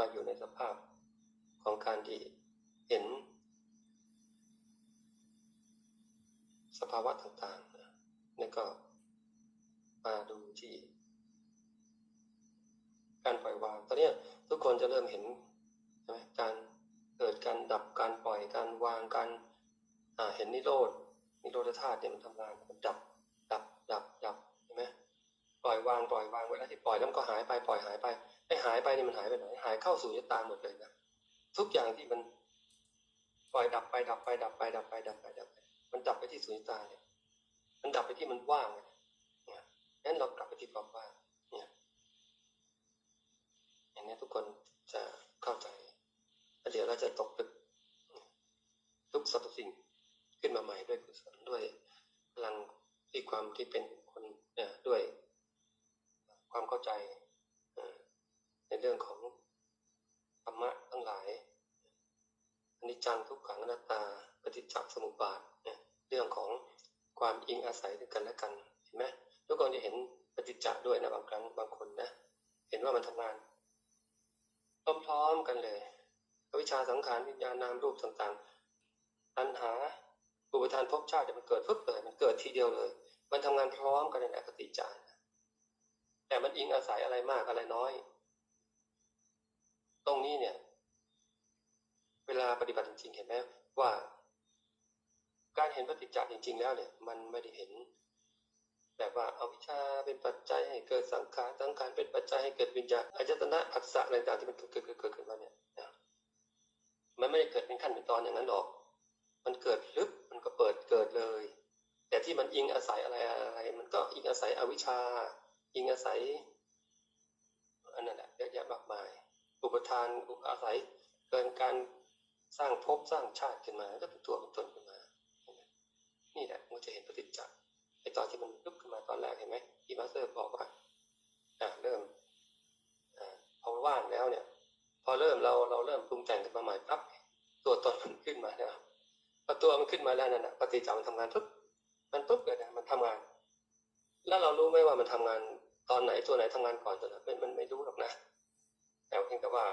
มาอยู่ในสภาพของการที่เห็น สภาวะต่างๆนะนี่ก็มาดูที่ การปล่อยวาง ตอนนี้ทุกคนจะเริ่มเห็นใช่ไหมการเกิดการดับการปล่อยการวางการเห็นนิโรธนิโรธธาตุเนี่ยมันทำงานมันดับ ดับ ดับ ดับ ปล่อยวางปล่อยวางเวลาที่ปล่อยแล้วมันก็หายไปปล่อยหายไปไอ้หายไปนี่มันหายไปไหนหายเข้าสู่ยตาหมดเลยนะทุกอย่างที่มันปล่อยดับไปดับไปดับไปดับไปดับไปดับไป มันดับไปที่สุญญตาเนี่ย มันดับไปที่มันว่างเนี่ยงั้นเรากลับไปที่ความว่างเนี่ยอย่างนี้ทุกคนจะเข้าใจแล้วเดี๋ยวเราจะตกตึกทุกสรรพสิ่งขึ้นมาใหม่ด้วยกุศลด้วยพลังที่ความที่เป็นคนเนี่ยด้วย ความเข้าใจในเรื่องของธรรมะทั้งหลายอนิจจังทุกขังอนัตตาปฏิจจสมุปบาทเนี่ยเรื่องของความอิงอาศัยด้วยกันและกันเห็นไหมทุกคนจะเห็นปฏิจจด้วยนะบางครั้งบางคนนะเห็นว่ามันทำงานพร้อมๆกันเลยวิชาสังขารวิญญาณนามรูปต่างๆตัณหาอุปทานภพชาติมันเกิดปุ๊บเลยมันเกิดทีเดียวเลย มันทำงานพร้อมกันในปฏิจจา แต่มันอิงอาศัยอะไรมากอะไรน้อย ตรงนี้เนี่ย เวลาปฏิบัติจริงๆเห็นไหมว่า การเห็นปฏิจจ์จริง ๆ แล้วเนี่ย มันไม่ได้เห็นแบบว่าเอาวิชาเป็นปัจจัยให้เกิดสังขารสังขารเป็นปัจจัยให้เกิดวิญญาณอายตนะอักษะอะไรต่างๆที่มันเกิดเกิดเกิดขึ้นมาเนี่ยมันไม่ได้เกิดเป็นขั้นเป็นตอนอย่างนั้นหรอก มันเกิดลึกมันก็เปิดเกิดเลย แต่ที่มันอิงอาศัยอะไรอะไร มันก็อิงอาศัยอวิชชา อิงอาศัยอันนั้นแหละเยอะแยะมากมาย อุปทานอุปอาศัยเกินการสร้างภพสร้างชาติขึ้นมา ก็เป็นตัวเป็นตนขึ้นมา นี่แหละมันจะเห็นปฏิจจ์ไอตอนที่มันลุกขึ้นมาตอนแรกเห็นไหมที่มาสเตอร์บอกว่าอ่าเริ่มอ่าพอว่างแล้วเนี่ย พอเริ่มเราเราเริ่มปรุงแต่งขึ้นมาใหม่ปั๊บตัวตนมันขึ้นมาแล้วพอตัวมันขึ้นมาแล้วนั่นแหะปฏิจจ์มันทำงานปุ๊บมันปุ๊บเลยนะมันทำงาน แล้วเรารู้ไหมว่ามันทำงาน ตอนไหนตัวไหนทำงานก่อนตัวไหนมันมันไม่รู้หรอกนะ แต่เพียงแต่ว่า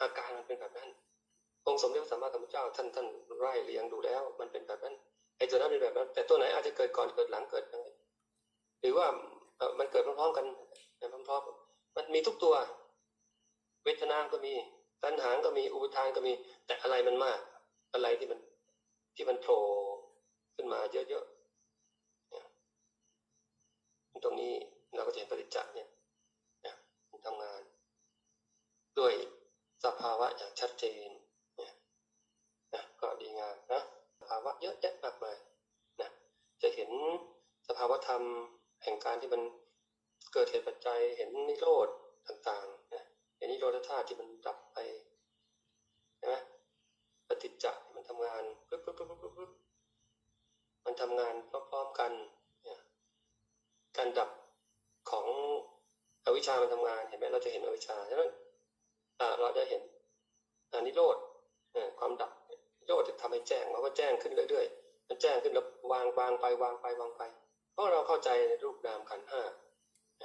อาการมันเป็นแบบนั้นองค์สมเด็จสัมมาสัมพุทธเจ้าท่านท่านไล่เรียงดูแล้ว มันเป็นแบบนั้นไอ้ตัวนั้นเป็นแบบนั้น แต่ตัวไหนอาจจะเกิดก่อนเกิดหลังเกิดอะไรหรือว่ามันเกิดพร้อมๆกันพร้อมๆมันมีทุกตัว เวทนา ก็มีตัณหาก็มีอุปทานก็มี แต่อะไรมันมาก อะไรที่มันที่มันโผล่ขึ้นมาเยอะๆตรงนี้ปฏิจจ์เนี่ยมันทำงาน ด้วยสภาวะอย่าง ชัดเจนเนี่ยนะก็ดีงามนะสภาวะเยอะแยะมากมายนะจะเห็นสภาวะธรรมแห่งการที่มันเกิดเหตุปัจจัยเห็นนิโรธต่างๆนะเห็นนิโรธธาตุที่มันดับไปใช่ไหมปฏิจจ์มันทำงานปึ๊บปึ๊บปึ๊บปึ๊บปึ๊บมันทำงานพร้อมๆกันเนี่ยการดับของอวิชามันทำงานเห็นไหมเราจะเห็นอวิชชาใช่ไหมเราจะเห็น นิโลดความดับโลดจะทำให้แจ้งมันก็แจ้งขึ้นเรื่อยๆมันแจ้งขึ้นแล้ววางวางไปวางไปวางไป เพราะเราเข้าใจในรูปนามขันห้า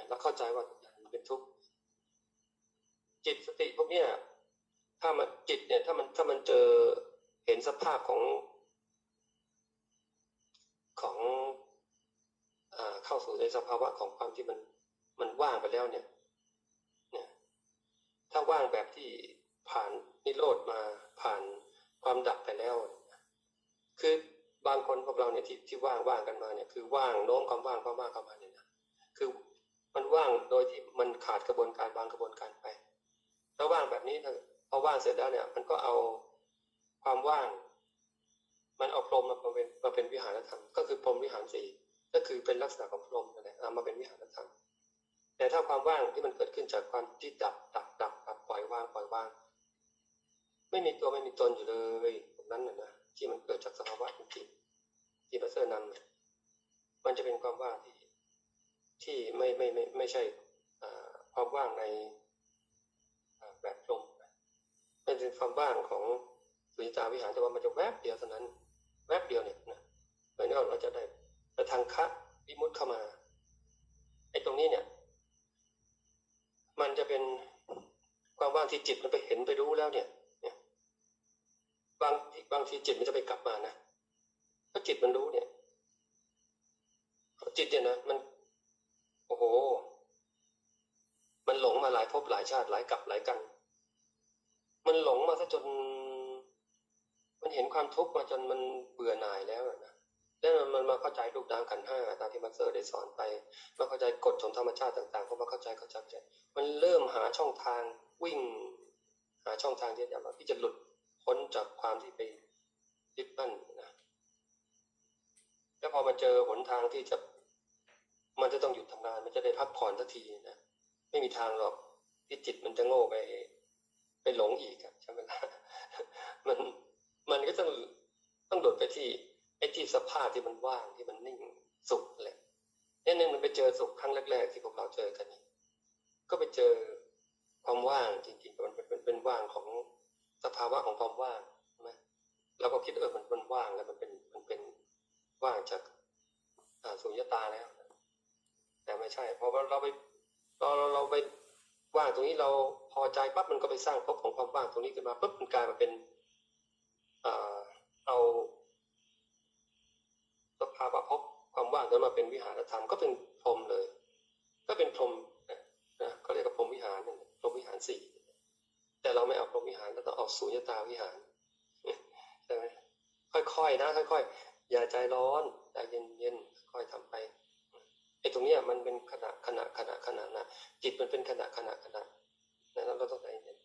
เราเข้าใจว่ามันเป็นทุกข์จิตสติพวกเนี้ยถ้ามันจิตเนี่ย ถ้ามันถ้ามันเจอเห็นสภาพของของอ่าเข้าสู่ในสภาวะของความที่มันมันว่างไปแล้วเนี่ย เนี่ย ถ้าว่างแบบที่ ผ่านนิโรธมาผ่านความดับไปแล้ว คือบางคนพวกเราเนี่ยที่ที่ว่างว่างกันมาเนี่ยคือว่างโน้มความว่างความว่างเข้ามาเนี่ยนะคือมันว่างโดยที่มันขาดกระบวนการบางกระบวนการไปถ้าว่างแบบนี้พอว่างเสร็จแล้วเนี่ย มันก็เอาความว่าง มันเอาพรหมมาเป็นมาเป็นวิหารธรรม ก็คือพรหมวิหารสี่ก็คือเป็นลักษณะของพรหมนั่นแหละเอามาเป็นวิหารธรรมแต่ถ้าความว่างที่มันเกิดขึ้นจากความที่ดับดับดับดับปล่อยวางปล่อยวาง ไม่มีตัวไม่มีตนอยู่เลยตรงนั้นน่ะนะที่มันเกิดจากสภาวะจริงๆที่พระเสด็จนำมันจะเป็นความว่างที่ที่ไม่ไม่ไม่ไม่ใช่ความว่างในแบบลมมันเป็นความว่างของสุญตาวิหารแต่ว่ามันจะแวบเดียวเท่านั้น แวบเดียวเนี่ยนะเพราะนั้นเราจะได้ประทางคะวิมุตเข้ามาไอ้ตรงนี้เนี่ย มันจะเป็นความว่างที่จิตมันไปเห็นไปรู้แล้วเนี่ย เนี่ย บางบาง ทีจิตมันจะไปกลับมานะเพราะจิตมันรู้เนี่ยจิตเนี่ยนะมัน โอ้โห มันหลงมาหลายภพหลายชาติหลายกลับหลายกัน มันหลงมาซะจน มันเห็นความทุกข์มาจนมันเบื่อหน่ายแล้วนะแล้วมันมาเข้าใจรูปนามขันห้าตามที่มาสเตอร์ได้สอนไปมาเข้าใจกฎของธรรมชาติต่างๆก็มาเข้าเข้าใจเข้าใจมันเริ่มหาช่องทางวิ่ง หาช่องทางที่จะมาที่จะหลุดพ้นจากความที่ไป ยึดมั่นนะแล้วพอมาเจอหนทางที่จะ มันจะต้องหยุดทำงาน มันจะได้พักผ่อนสักทีนะไม่มีทางหรอกที่จิตมันจะโง่ไป ไปหลงอีกอะใช่ไหมล่ะมันมันก็ต้องต้องโดดไปที่ไอ้ที่สภาพที่มันว่างที่มันนิ่งสุขแหละเนี่นึงมันไปเจอสุขครั้งแรก ๆ ที่พวกเราเจอกันนี่ก็ไปเจอความว่างจริงๆมันเป็นเป็นเป็นว่างของสภาวะของความว่าง เราก็คิดเออมันมันว่างแล้วมันเป็นมันเป็นว่างจากสุญญตาแล้ว แต่ไม่ใช่เพอเราไปเราเราเราไปว่างตรงนี้เราพอใจปั๊บมันก็ไปสร้างภพของความว่างตรงนี้ขึ้นมาปุ๊บมันกลายมาเป็นเอาสภาวะภพความว่างนั้นมาเป็นวิหารธรรมก็เป็นพรหมเลย ก็เป็นพรหมนะเขาเรียกว่าพรหมวิหารนั่นแหละพรหมวิหารสี่แต่เราไม่เอาพรหมวิหารเราต้องเอาสุญญตาวิหาร ใช่ไหมค่อยๆนะค่อยๆอย่าใจร้อนใจเย็นๆค่อยๆทำไปไอ้ตรงนี้มันเป็นขณะขณะขณะขณะนะจิตมันเป็นขณะขณะขณะนะเราต้องใจเย็น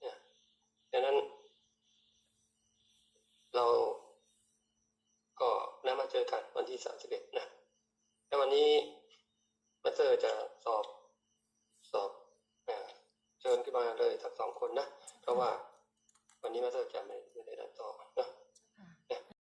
เนี่ยดังนั้น เราก็นะมาเจอกันวันที่สามสิบเอ็ดนะแล้ววันนี้มาเตอร์จะสอบสอบเอ่อเชิญขึ้นมาเลยทั้งสองคนนะเพราะว่า วันนี้มาเจอร์จะไม่ไม่ได้ดันต่อนะ